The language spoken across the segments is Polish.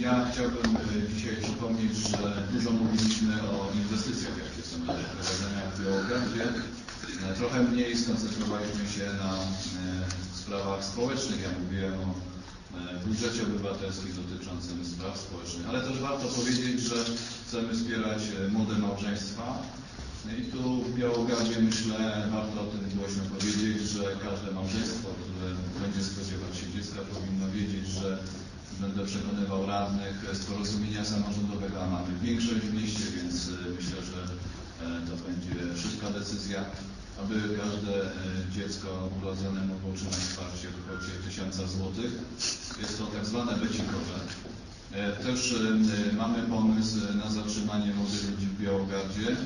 Ja chciałbym e, dzisiaj przypomnieć, że dużo mówiliśmy o inwestycjach, jakie są do prowadzenia w Białogardzie. Trochę mniej skoncentrowaliśmy się na e, sprawach społecznych. Ja mówiłem o e, budżecie obywatelskim dotyczącym spraw społecznych, ale też warto powiedzieć, że chcemy wspierać młode małżeństwa. No I tu w Białogardzie myślę, warto o tym głośno powiedzieć, że każde małżeństwo, które będzie spodziewać się dziecka, powinno wiedzieć, że będę przekonywał radnych z porozumienia samorządowego, a mamy większość w mieście, więc e, myślę, że e, to będzie szybka decyzja, aby każde e, dziecko urodzone mogło otrzymać wsparcie w kwocie 1000 złotych. Jest to tak zwane becikowe. Też mamy pomysł na zatrzymanie młodych ludzi w Białogardzie.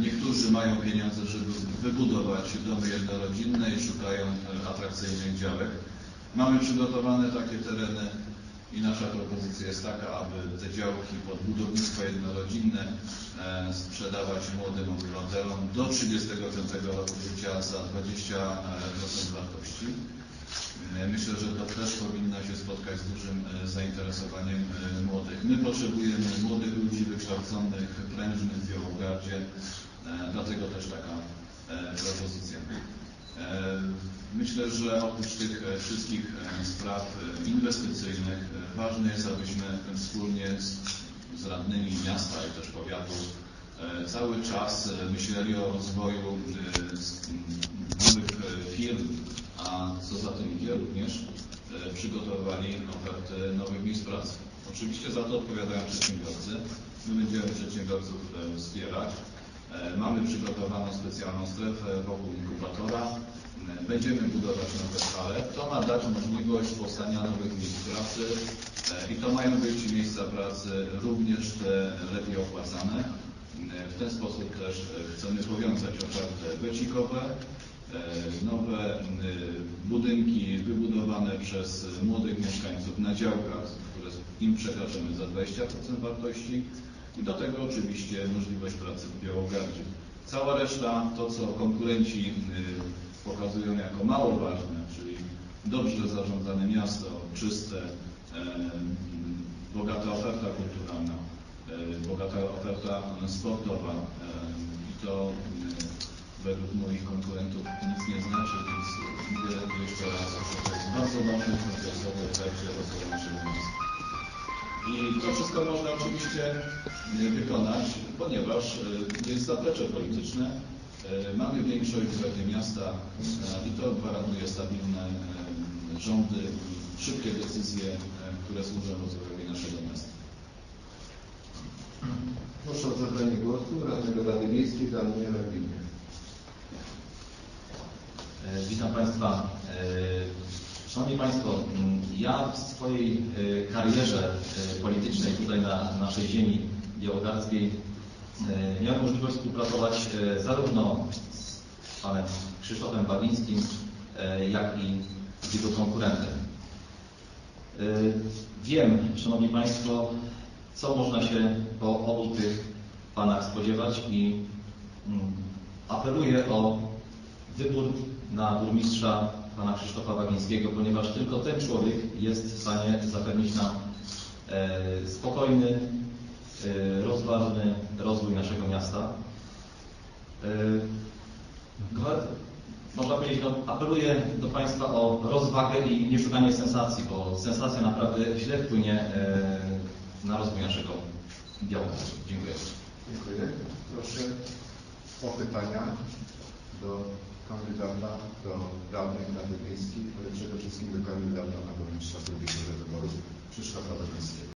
Niektórzy mają pieniądze, żeby wybudować domy jednorodzinne i szukają atrakcyjnych działek. Mamy przygotowane takie tereny i nasza propozycja jest taka, aby te działki pod budownictwo jednorodzinne e, sprzedawać młodym obywatelom do 35 roku życia za 20% wartości. E, Myślę, że to też powinno się spotkać z dużym e, zainteresowaniem e, młodych. My potrzebujemy młodych ludzi wykształconych, prężnych w Białogardzie, e, dlatego też taka e, propozycja. E, Myślę, że oprócz tych e, wszystkich e, spraw inwestycyjnych ważne jest, abyśmy wspólnie z, radnymi miasta i też powiatu cały czas myśleli o rozwoju nowych firm, a co za tym idzie również przygotowali oferty nowych miejsc pracy. Oczywiście za to odpowiadają przedsiębiorcy. My będziemy przedsiębiorców wspierać. E, Mamy przygotowaną specjalną strefę wokół inkubatora. E, Będziemy budować nowe hale. To ma dać możliwość powstania nowych miejsc pracy e, i to mają być miejsca pracy również te lepiej opłacane. W ten sposób też chcemy powiązać ofertę becikowe, nowe budynki wybudowane przez młodych mieszkańców na działkach, które im przekażemy za 20% wartości i do tego oczywiście możliwość pracy w Białogardzie. Cała reszta, to co konkurenci y, pokazują jako mało ważne, czyli dobrze zarządzane miasto, czyste, e, m, bogata oferta kulturalna, e, bogata oferta sportowa e, i to y, według moich konkurentów nic nie znaczy, więc mówię jeszcze raz, że to jest bardzo ważny procesowy efekt rozwoju naszego miasta. I to wszystko można oczywiście wykonać, ponieważ e, jest zaplecze polityczne. E, Mamy większość w Radzie Miasta e, i to gwarantuje stabilne rządy i szybkie decyzje, które służą rozwojowi naszego miasta. Proszę o zabranie głosu radnego Rady Miejskiej Daniela Gminie. Witam Państwa. Szanowni Państwo, ja w swojej karierze politycznej tutaj na naszej ziemi białogardzkiej e, miałem możliwość współpracować e, zarówno z panem Krzysztofem Bawińskim, e, jak i z jego konkurentem. Wiem, Szanowni Państwo, co można się po obu tych panach spodziewać i mm, apeluję o wybór na burmistrza pana Krzysztofa Wagińskiego, ponieważ tylko ten człowiek jest w stanie zapewnić nam spokojny, Y, rozważny rozwój naszego miasta. Y, można powiedzieć, no, apeluję do Państwa o rozwagę i nieszukanie sensacji, bo sensacja naprawdę źle wpłynie y, na rozwój naszego dialogu. Dziękuję. Dziękuję. Proszę o pytania do kandydata do radnych Rady Miejskiej, ale przede wszystkim do kandydata na burmistrza drugiego wyboru Krzysztofa Dobrowskiego.